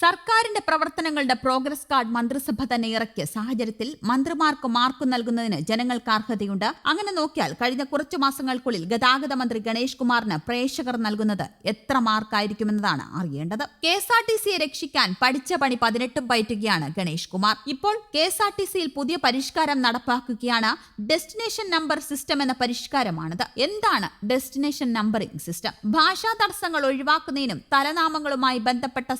സർക്കാരിന്റെ പ്രവർത്തനങ്ങളുടെ progress card മന്ത്രിസഭ തന്നെ ഇറക്കിയ സാഹചര്യത്തിൽ മന്ത്രിമാർക്ക് മാർക്ക് നൽകുന്നതിന് ജനങ്ങൾക്ക് അർഹതയുണ്ട്. അങ്ങനെ നോക്കിയാൽ കഴിഞ്ഞ കുറച്ചു മാസങ്ങൾക്കുള്ളിൽ ഗതാഗത മന്ത്രി ഗണേഷ് കുമാറിന് പ്രേക്ഷകർ നൽകുന്നത് എത്ര മാർക്കായിരിക്കുമെന്നതാണ് അറിയേണ്ടത്. കെ എസ് ആർ ടി സിയെ രക്ഷിക്കാൻ പഠിച്ച പണി പതിനെട്ടും പയറ്റുകയാണ് ഗണേഷ് കുമാർ. ഇപ്പോൾ കെ എസ് ആർ ടി സിയിൽ പുതിയ പരിഷ്കാരം നടപ്പാക്കുകയാണ്. ഡെസ്റ്റിനേഷൻ നമ്പർ സിസ്റ്റം എന്ന പരിഷ്കാരമാണിത്. എന്താണ് ഡെസ്റ്റിനേഷൻ നമ്പറിംഗ് സിസ്റ്റം? ഭാഷാ തടസ്സങ്ങൾ ഒഴിവാക്കുന്നതിനും തലനാമങ്ങളുമായി ബന്ധപ്പെട്ട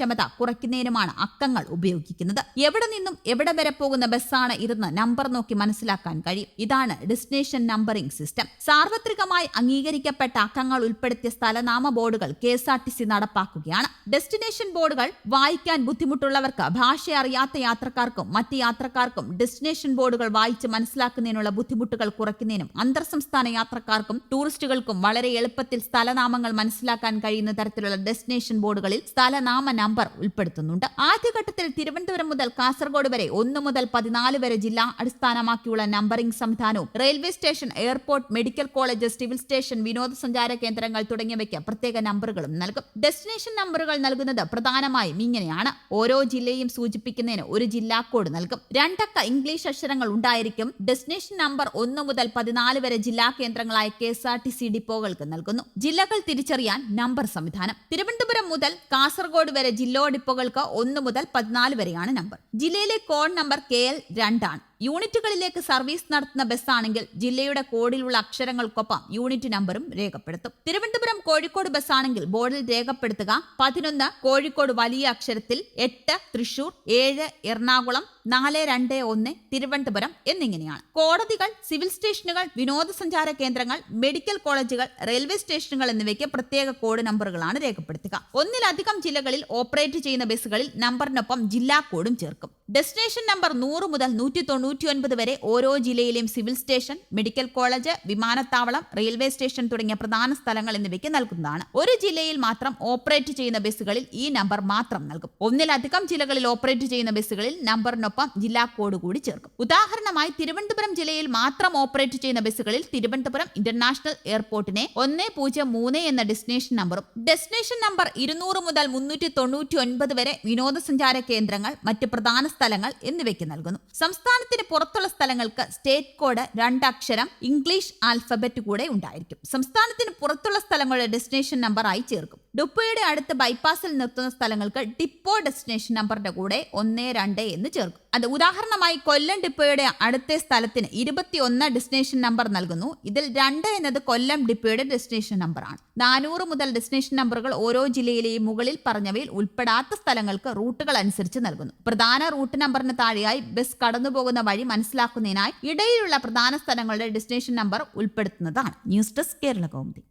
സംവേദനക്ഷമത കുറയ്ക്കുന്നതിനുമാണ് അക്കങ്ങൾ ഉപയോഗിക്കുന്നത്. എവിടെ നിന്നും എവിടെ വരെ പോകുന്ന ബസ്സാണ് ഇതെന്ന് നമ്പർ നോക്കി മനസ്സിലാക്കാൻ കഴിയും. ഇതാണ് ഡെസ്റ്റിനേഷൻ നമ്പറിംഗ് സിസ്റ്റം സാർവത്രികമായി അംഗീകരിക്കപ്പെട്ട അക്കങ്ങൾ ഉൾപ്പെടുത്തിയ സ്ഥലനാമ ബോർഡുകൾ K S R T C നടപ്പാക്കുകയാണ്. Destination ബോർഡുകൾ വായിക്കാൻ ബുദ്ധിമുട്ടുള്ളവർക്ക് ഭാഷ അറിയാത്ത യാത്രക്കാർക്കും മറ്റ് യാത്രക്കാർക്കും ഡെസ്റ്റിനേഷൻ ബോർഡുകൾ വായിച്ച് മനസ്സിലാക്കുന്നതിനുള്ള ബുദ്ധിമുട്ടുകൾ കുറയ്ക്കുന്നതിനും അന്തർ സംസ്ഥാന യാത്രക്കാർക്കും ടൂറിസ്റ്റുകൾക്കും വളരെ എളുപ്പത്തിൽ സ്ഥലനാമങ്ങൾ മനസ്സിലാക്കാൻ കഴിയുന്ന തരത്തിലുള്ള ഡെസ്റ്റിനേഷൻ ബോർഡുകളിൽ സ്ഥലനാമ നമ്പർ ഉൾപ്പെടുത്തുന്നുണ്ട്. ആദ്യഘട്ടത്തിൽ തിരുവനന്തപുരം മുതൽ കാസർഗോഡ് വരെ ഒന്ന് മുതൽ പതിനാല് വരെ ജില്ലാ അടിസ്ഥാനമാക്കിയുള്ള നമ്പറിംഗ് സംവിധാനവും railway station airport medical college civil station വിനോദസഞ്ചാര കേന്ദ്രങ്ങൾ തുടങ്ങിയവയ്ക്ക് പ്രത്യേക നമ്പറുകളും നൽകും. ഡെസ്റ്റിനേഷൻ നമ്പറുകൾ നൽകുന്നത് പ്രധാനമായും ഇങ്ങനെയാണ്. ഓരോ ജില്ലയും സൂചിപ്പിക്കുന്നതിന് ഒരു ജില്ലാ കോഡ് നൽകും. രണ്ടക്ക ഇംഗ്ലീഷ് അക്ഷരങ്ങൾ ഉണ്ടായിരിക്കും. ഡെസ്റ്റിനേഷൻ നമ്പർ ഒന്ന് മുതൽ പതിനാല് വരെ ജില്ലാ കേന്ദ്രങ്ങളായ K S R T C ഡിപ്പോകൾക്ക് നൽകുന്നു. ജില്ലകൾ തിരിച്ചറിയാൻ നമ്പർ സംവിധാനം. തിരുവനന്തപുരം മുതൽ കാസർഗോഡ് വരെ ജില്ലോ ഡിപ്പോകൾക്ക് ഒന്ന് മുതൽ പതിനാല് വരെയാണ് നമ്പർ ജില്ലയിലെ കോൺ നമ്പർ കെ എൽ രണ്ടാണ് യൂണിറ്റുകളിലേക്ക് സർവീസ് നടത്തുന്ന ബസ്സാണെങ്കിൽ ജില്ലയുടെ കോഡിലുള്ള അക്ഷരങ്ങൾക്കൊപ്പം യൂണിറ്റ് നമ്പറും രേഖപ്പെടുത്തും. തിരുവനന്തപുരം കോഴിക്കോട് ബസ്സാണെങ്കിൽ ബോർഡിൽ രേഖപ്പെടുത്തുക പതിനൊന്ന് കോഴിക്കോട് വലിയ അക്ഷരത്തിൽ എട്ട് തൃശൂർ ഏഴ് എറണാകുളം നാല് രണ്ട് ഒന്ന് തിരുവനന്തപുരം എന്നിങ്ങനെയാണ്. കോടതികൾ സിവിൽ സ്റ്റേഷനുകൾ വിനോദസഞ്ചാര കേന്ദ്രങ്ങൾ മെഡിക്കൽ കോളേജുകൾ റെയിൽവേ സ്റ്റേഷനുകൾ എന്നിവയ്ക്ക് പ്രത്യേക കോഡ് നമ്പറുകളാണ് രേഖപ്പെടുത്തുക. ഒന്നിലധികം ജില്ലകളിൽ ഓപ്പറേറ്റ് ചെയ്യുന്ന ബസ്സുകളിൽ നമ്പറിനൊപ്പം ജില്ലാ കോഡും ചേർക്കും. ഡെസ്റ്റിനേഷൻ നമ്പർ നൂറ് മുതൽ നൂറ്റി തൊണ്ണൂറ്റി ഒൻപത് വരെ ഓരോ ജില്ലയിലെയും സിവിൽ സ്റ്റേഷൻ മെഡിക്കൽ കോളേജ് വിമാനത്താവളം റെയിൽവേ സ്റ്റേഷൻ തുടങ്ങിയ പ്രധാന സ്ഥലങ്ങൾ എന്നിവയ്ക്ക് നൽകുന്നതാണ്. ഒരു ജില്ലയിൽ മാത്രം ഓപ്പറേറ്റ് ചെയ്യുന്ന ബസ്സുകളിൽ ഈ നമ്പർ മാത്രം നൽകും. ഒന്നിലധികം ജില്ലകളിൽ ഓപ്പറേറ്റ് ചെയ്യുന്ന ബസ്സുകളിൽ നമ്പറിനൊപ്പം ജില്ലാ കോഡ് കൂടി ചേർക്കും. ഉദാഹരണമായി തിരുവനന്തപുരം ജില്ലയിൽ മാത്രം ഓപ്പറേറ്റ് ചെയ്യുന്ന ബസ്സുകളിൽ തിരുവനന്തപുരം ഇന്റർനാഷണൽ എയർപോർട്ടിനെ ഒന്ന് പൂജ്യം മൂന്ന് എന്ന ഡെസ്റ്റിനേഷൻ നമ്പറും ഡെസ്റ്റിനേഷൻ നമ്പർ ഇരുന്നൂറ് മുതൽ മുന്നൂറ്റി തൊണ്ണൂറ്റി ഒൻപത് വരെ വിനോദസഞ്ചാര കേന്ദ്രങ്ങൾ മറ്റ് പ്രധാന സ്ഥലങ്ങൾ എന്നിവയ്ക്ക് നൽകുന്നു. സംസ്ഥാനത്തിന് പുറത്തുള്ള സ്ഥലങ്ങൾക്ക് സ്റ്റേറ്റ് കോഡ് രണ്ടക്ഷരം ഇംഗ്ലീഷ് ആൽഫബറ്റ് കൂടെ ഉണ്ടായിരിക്കും. സംസ്ഥാനത്തിന് പുറത്തുള്ള സ്ഥലങ്ങളുടെ ഡെസ്റ്റിനേഷൻ ആയി ചേർക്കും. ഡുപ്പയുടെ അടുത്ത് ബൈപ്പാസിൽ നിർത്തുന്ന സ്ഥലങ്ങൾക്ക് ഡിപ്പോ ഡെസ്റ്റിനേഷൻ നമ്പറിന്റെ കൂടെ ഒന്ന് രണ്ട് എന്ന് ചേർക്കും. അത് ഉദാഹരണമായി കൊല്ലം ഡിപ്പോയുടെ അടുത്ത സ്ഥലത്തിന് ഇരുപത്തിയൊന്ന് ഡെസ്റ്റിനേഷൻ നമ്പർ നൽകുന്നു. ഇതിൽ രണ്ട് എന്നത് കൊല്ലം ഡിപ്പോയുടെ ഡെസ്റ്റിനേഷൻ നമ്പറാണ് നാനൂറ് മുതൽ ഡെസ്റ്റിനേഷൻ നമ്പറുകൾ ഓരോ ജില്ലയിലെയും മുകളിൽ പറഞ്ഞവയിൽ ഉൾപ്പെടാത്ത സ്ഥലങ്ങൾക്ക് റൂട്ടുകൾ അനുസരിച്ച് നൽകുന്നു. പ്രധാന റൂട്ട് നമ്പറിന് താഴെയായി ബസ് കടന്നുപോകുന്ന വഴി മനസ്സിലാക്കുന്നതിനായി ഇടയിലുള്ള പ്രധാന സ്ഥലങ്ങളുടെ destination number ഉൾപ്പെടുത്തുന്നതാണ്. News desk Kerala Kaumudi.